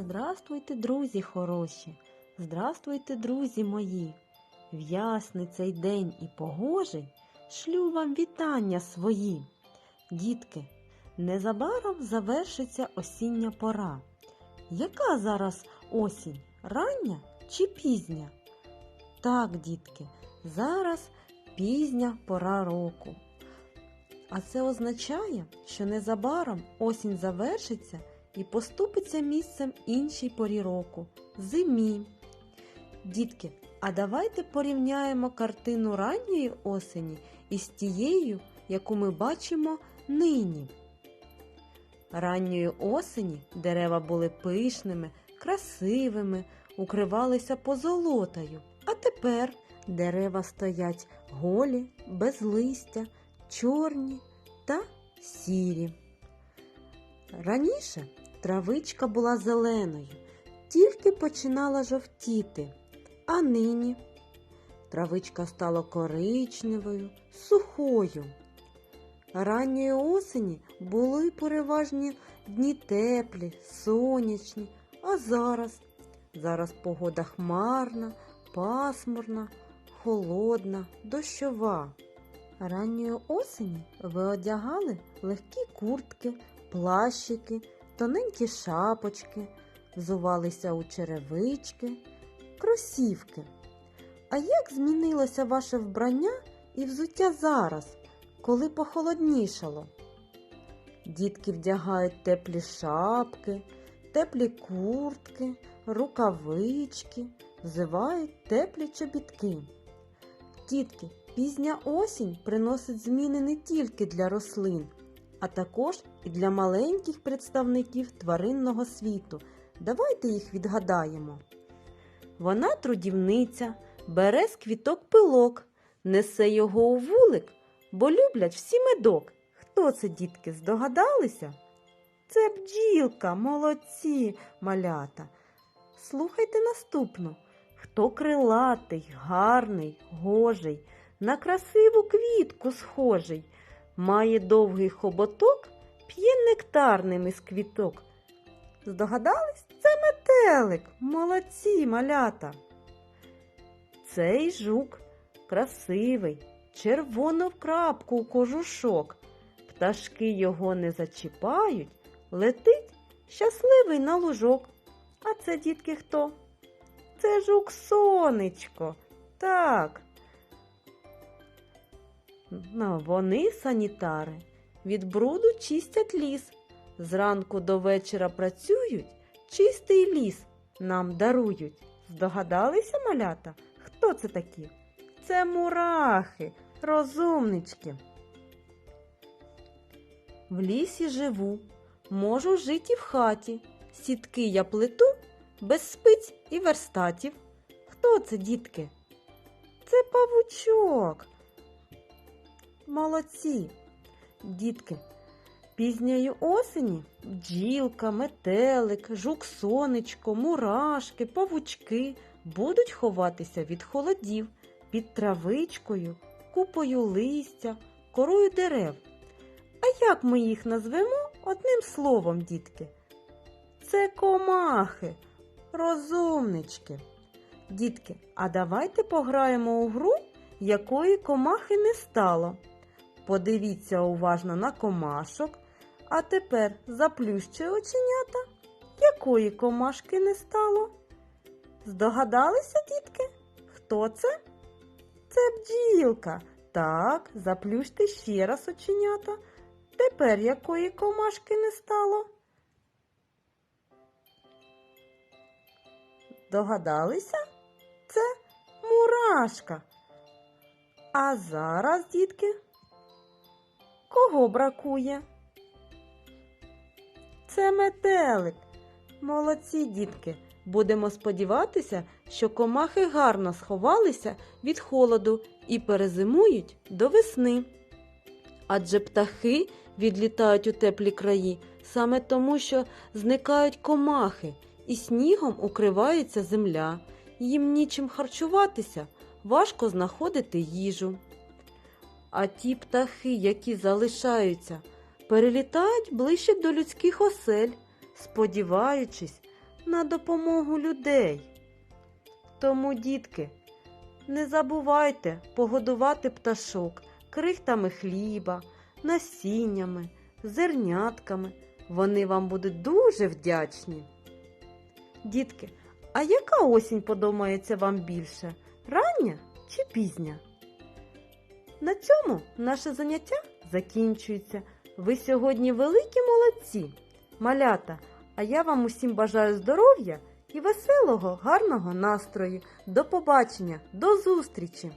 Здравствуйте, друзі хороші! Здравствуйте, друзі мої! В ясний цей день і погожий шлю вам вітання свої. Дітки, незабаром завершиться осіння пора. Яка зараз осінь? Рання чи пізня? Так, дітки, зараз пізня пора року. А це означає, що незабаром осінь завершиться і поступиться місцем іншій порі року зимі. Дітки, а давайте порівняємо картину ранньої осені із тією, яку ми бачимо нині. Ранньої осені дерева були пишними, красивими, укривалися позолотою. А тепер дерева стоять голі, без листя, чорні та сірі. Раніше травичка була зеленою, тільки починала жовтіти, а нині травичка стала коричневою, сухою. Ранньої осені були переважні дні теплі, сонячні, а зараз, зараз погода хмарна, пасмурна, холодна, дощова. Ранньої осені ви одягали легкі куртки, плащики, тоненькі шапочки, взувалися у черевички, кросівки. А як змінилося ваше вбрання і взуття зараз, коли похолоднішало? Дітки вдягають теплі шапки, теплі куртки, рукавички, взивають теплі чобітки. Дітки, пізня осінь приносить зміни не тільки для рослин, а також і для маленьких представників тваринного світу. Давайте їх відгадаємо. Вона трудівниця, бере з квіток пилок, несе його у вулик, бо люблять всі медок. Хто це, дітки, здогадалися? Це бджілка, молодці, малята. Слухайте наступну. Хто крилатий, гарний, гожий, на красиву квітку схожий, має довгий хоботок, п'є нектарним із квіток. Здогадались? Це метелик, молодці, малята. Цей жук красивий, червоно в крапку у кожушок. Пташки його не зачіпають, летить щасливий на лужок. А це, дітки, хто? Це жук сонечко. Так. Ну, вони санітари. Від бруду чистять ліс. Зранку до вечора працюють, чистий ліс нам дарують. Здогадалися, малята? Хто це такі? Це мурахи, розумнички. В лісі живу, можу жити в хаті. Сітки я плету без спиць і верстатів. Хто це, дітки? Це павучок. Молодці, дітки. Пізньої осені бджілка, метелик, жук сонечко, мурашки, павучки будуть ховатися від холодів під травичкою, купою листя, корою дерев. А як ми їх назвемо одним словом, дітки? Це комахи, розумнички. Дітки, а давайте пограємо у гру, якої комахи не стало. Подивіться уважно на комашок, а тепер заплющте оченята, якої комашки не стало. Здогадалися, дітки? Хто це? Це бджілка. Так, заплющте ще раз оченята. Тепер якої комашки не стало? Догадалися? Це мурашка. А зараз, дітки, кого бракує? Це метелик. Молодці, дітки. Будемо сподіватися, що комахи гарно сховалися від холоду і перезимують до весни. Адже птахи відлітають у теплі краї саме тому, що зникають комахи і снігом укривається земля. Їм нічим харчуватися, важко знаходити їжу. А ті птахи, які залишаються, перелітають ближче до людських осель, сподіваючись на допомогу людей. Тому, дітки, не забувайте погодувати пташок крихтами хліба, насіннями, зернятками. Вони вам будуть дуже вдячні. Дітки, а яка осінь подобається вам більше? Рання чи пізня? На цьому наше заняття закінчується. Ви сьогодні великі молодці, малята. А я вам усім бажаю здоров'я і веселого, гарного настрою. До побачення, до зустрічі!